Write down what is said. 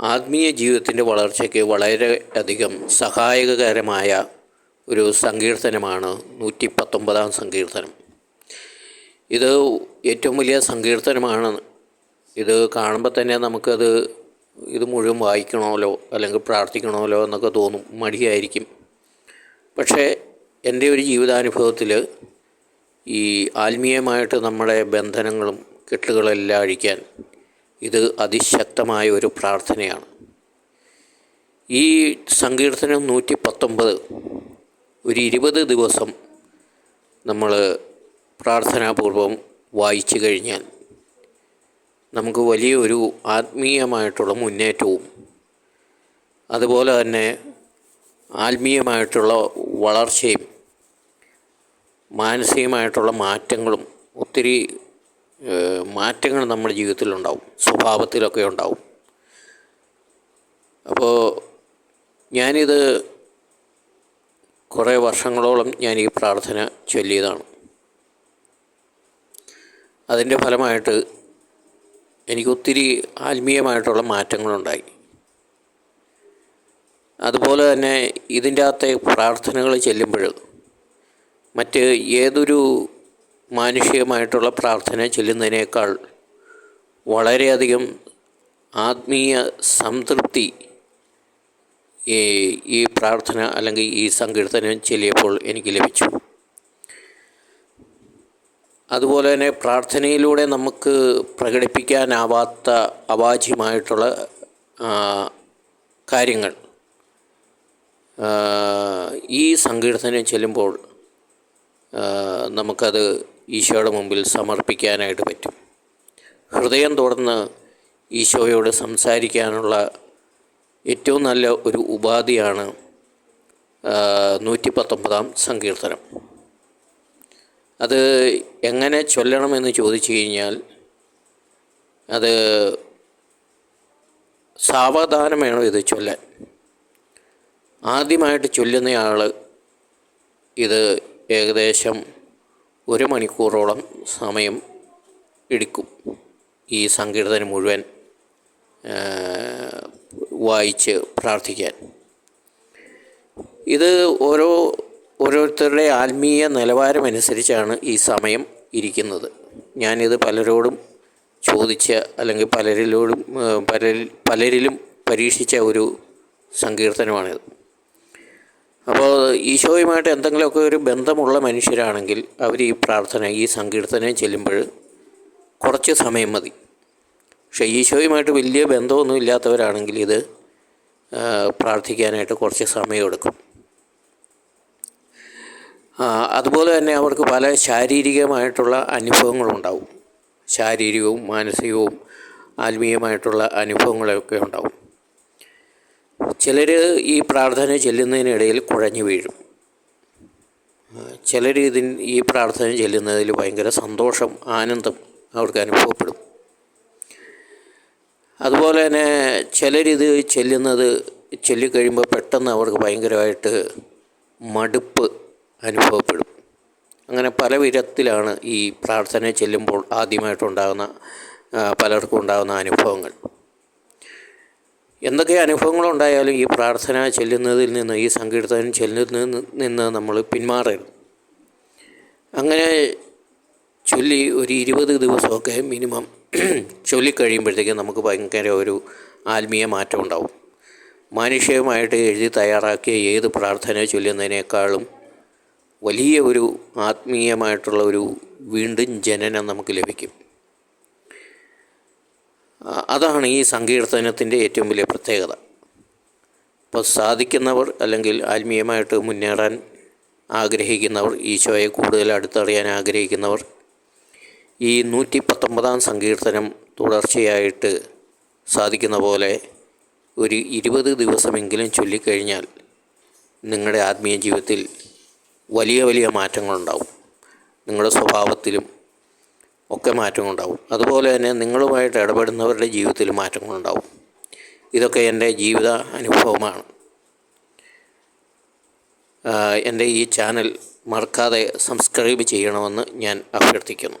ആത്മീയ ജീവിതത്തിന്റെ വളർച്ചയ്ക്ക് വളരെ അധികം സഹായകരമായ ഒരു സങ്കീർത്തനമാണ് നൂറ്റി പത്തൊമ്പതാം സങ്കീർത്തനം. ഇത് ഏറ്റവും വലിയ സങ്കീർത്തനമാണ്. ഇത് കാണുമ്പോൾ തന്നെ നമുക്കത് ഇത് മുഴുവൻ വായിക്കണമല്ലോ അല്ലെങ്കിൽ പ്രാർത്ഥിക്കണമല്ലോ എന്നൊക്കെ തോന്നും മടിയായിരിക്കും. പക്ഷേ എന്റെ ഒരു ജീവിതാനുഭവത്തിൽ ഈ ആത്മീയമായിട്ട് നമ്മുടെ ബന്ധനങ്ങളും കെട്ടുകളെല്ലാം അഴിക്കാൻ ഇത് അതിശക്തമായ ഒരു പ്രാർത്ഥനയാണ്. ഈ സങ്കീർത്തനം നൂറ്റി പത്തൊമ്പത് ഒരു ഇരുപത് ദിവസം നമ്മൾ പ്രാർത്ഥനാപൂർവം വായിച്ചു കഴിഞ്ഞാൽ നമുക്ക് വലിയൊരു ആത്മീയമായിട്ടുള്ള മുന്നേറ്റവും അതുപോലെ തന്നെ ആത്മീയമായിട്ടുള്ള വളർച്ചയും മാനസികമായിട്ടുള്ള മാറ്റങ്ങളും ഒത്തിരി മാറ്റങ്ങൾ നമ്മുടെ ജീവിതത്തിലുണ്ടാവും സ്വഭാവത്തിലൊക്കെ ഉണ്ടാവും. അപ്പോൾ ഞാനിത് കുറേ വർഷങ്ങളോളം ഞാൻ ഈ പ്രാർത്ഥന ചൊല്ലിയതാണ്. അതിന്റെ ഫലമായിട്ട് എനിക്കൊത്തിരി ആത്മീയമായിട്ടുള്ള മാറ്റങ്ങളുണ്ടായി. അതുപോലെ തന്നെ ഇതിന്റെ അകത്തെ പ്രാർത്ഥനകൾ ചെല്ലുമ്പോൾ മറ്റ് ഏതൊരു മാനുഷികമായിട്ടുള്ള പ്രാർത്ഥന ചെല്ലുന്നതിനേക്കാൾ വളരെയധികം ആത്മീയ സംതൃപ്തി ഈ പ്രാർത്ഥന അല്ലെങ്കിൽ ഈ സങ്കീർത്തനം ചെല്ലിയപ്പോൾ എനിക്ക് ലഭിച്ചു. അതുപോലെ തന്നെ പ്രാർത്ഥനയിലൂടെ നമുക്ക് പ്രകടിപ്പിക്കാനാവാത്ത അവാച്യമായിട്ടുള്ള കാര്യങ്ങൾ. ഈ സങ്കീർത്തനം ചെല്ലുമ്പോൾ നമുക്കത് ഈശോയുടെ മുമ്പിൽ സമർപ്പിക്കാനായിട്ട് പറ്റും. ഹൃദയം തുറന്ന് ഈശോയോട് സംസാരിക്കാനുള്ള ഏറ്റവും നല്ല ഒരു ഉപാധിയാണ് നൂറ്റി പത്തൊമ്പതാം സങ്കീർത്തനം. അത് എങ്ങനെ ചൊല്ലണമെന്ന് ചോദിച്ചു കഴിഞ്ഞാൽ അത് സാവധാനം വേണം ഇത് ചൊല്ലാൻ? ആദ്യമായിട്ട് ചൊല്ലുന്നയാൾ ഇത് ഏകദേശം ഒരു മണിക്കൂറോളം സമയം എടുക്കും ഈ സങ്കീർത്തനം മുഴുവൻ വായിച്ച് പ്രാർത്ഥിക്കാൻ. ഇത് ഓരോ ഓരോരുത്തരുടെ ആത്മീയ നിലവാരമനുസരിച്ചാണ് ഈ സമയം ഇരിക്കുന്നത്. ഞാനിത് പലരോടും ചോദിച്ച അല്ലെങ്കിൽ പലരിലോടും പലരിൽ പലരിലും പരീക്ഷിച്ച ഒരു സങ്കീർത്തനമാണിത്. അപ്പോൾ ഈശോയുമായിട്ട് എന്തെങ്കിലുമൊക്കെ ഒരു ബന്ധമുള്ള മനുഷ്യരാണെങ്കിൽ അവർ ഈ പ്രാർത്ഥന ഈ സങ്കീർത്തനം ചെല്ലുമ്പോൾ കുറച്ച് സമയം മതി. പക്ഷേ ഈശോയുമായിട്ട് വലിയ ബന്ധമൊന്നും ഇല്ലാത്തവരാണെങ്കിൽ ഇത് പ്രാർത്ഥിക്കാനായിട്ട് കുറച്ച് സമയമെടുക്കും അതുപോലെ തന്നെ അവർക്ക് പല ശാരീരികമായിട്ടുള്ള അനുഭവങ്ങളുണ്ടാവും. ശാരീരികവും മാനസികവും ആത്മീയമായിട്ടുള്ള അനുഭവങ്ങളൊക്കെ ഉണ്ടാവും. ചിലർ ഈ പ്രാർത്ഥന ചെല്ലുന്നതിനിടയിൽ കുഴഞ്ഞു വീഴും. ചിലർ ഇതിൻ ഈ പ്രാർത്ഥന ചെല്ലുന്നതിൽ ഭയങ്കര സന്തോഷം ആനന്ദം അവർക്ക് അനുഭവപ്പെടും. അതുപോലെ തന്നെ ചിലരിത് ചെല്ലുന്നത് ചൊല്ലിക്കഴിയുമ്പോൾ പെട്ടെന്ന് അവർക്ക് ഭയങ്കരമായിട്ട് മടുപ്പ് അനുഭവപ്പെടും. അങ്ങനെ പല വിധത്തിലാണ് ഈ പ്രാർത്ഥന ചെല്ലുമ്പോൾ ആദ്യമായിട്ടുണ്ടാകുന്ന പലർക്കും ഉണ്ടാകുന്ന അനുഭവങ്ങൾ. എന്തൊക്കെ അനുഭവങ്ങളുണ്ടായാലും ഈ പ്രാർത്ഥന ചെല്ലുന്നതിൽ നിന്ന് ഈ സങ്കീർത്തനം ചെല്ലുന്നതിൽ നിന്ന് നമ്മൾ പിന്മാറരുത്. അങ്ങനെ ചൊല്ലി ഒരു ഇരുപത് ദിവസമൊക്കെ മിനിമം ചൊല്ലിക്കഴിയുമ്പോഴത്തേക്കും നമുക്ക് ഭയങ്കര ഒരു ആത്മീയ മാറ്റം ഉണ്ടാവും. മാനുഷികമായിട്ട് എഴുതി തയ്യാറാക്കിയ ഏത് പ്രാർത്ഥന ചൊല്ലുന്നതിനേക്കാളും വലിയ ഒരു ആത്മീയമായിട്ടുള്ള ഒരു വീണ്ടും ജനനം നമുക്ക് ലഭിക്കും. അതാണ് ഈ സങ്കീർത്തനത്തിന്റെ ഏറ്റവും വലിയ പ്രത്യേകത. അപ്പോൾ സാധിക്കുന്നവർ അല്ലെങ്കിൽ ആത്മീയമായിട്ട് മുന്നേറാൻ ആഗ്രഹിക്കുന്നവർ ഈശോയെ കൂടുതൽ അടുത്തറിയാൻ ആഗ്രഹിക്കുന്നവർ ഈ നൂറ്റി പത്തൊമ്പതാം സങ്കീർത്തനം തുടർച്ചയായിട്ട് സാധിക്കുന്ന പോലെ ഒരു ഇരുപത് ദിവസമെങ്കിലും ചൊല്ലിക്കഴിഞ്ഞാൽ നിങ്ങളുടെ ആത്മീയ ജീവിതത്തിൽ വലിയ വലിയ മാറ്റങ്ങളുണ്ടാവും. നിങ്ങളുടെ സ്വഭാവത്തിലും ഒക്കെ മാറ്റങ്ങളുണ്ടാവും അതുപോലെ തന്നെ നിങ്ങളുമായിട്ട് ഇടപെടുന്നവരുടെ ജീവിതത്തിൽ മാറ്റങ്ങളുണ്ടാവും ഇതൊക്കെ എന്റെ ജീവിത അനുഭവമാണ്. എന്റെ ഈ ചാനൽ മറക്കാതെ സബ്സ്ക്രൈബ് ചെയ്യണമെന്ന് ഞാൻ അഭ്യർത്ഥിക്കുന്നു.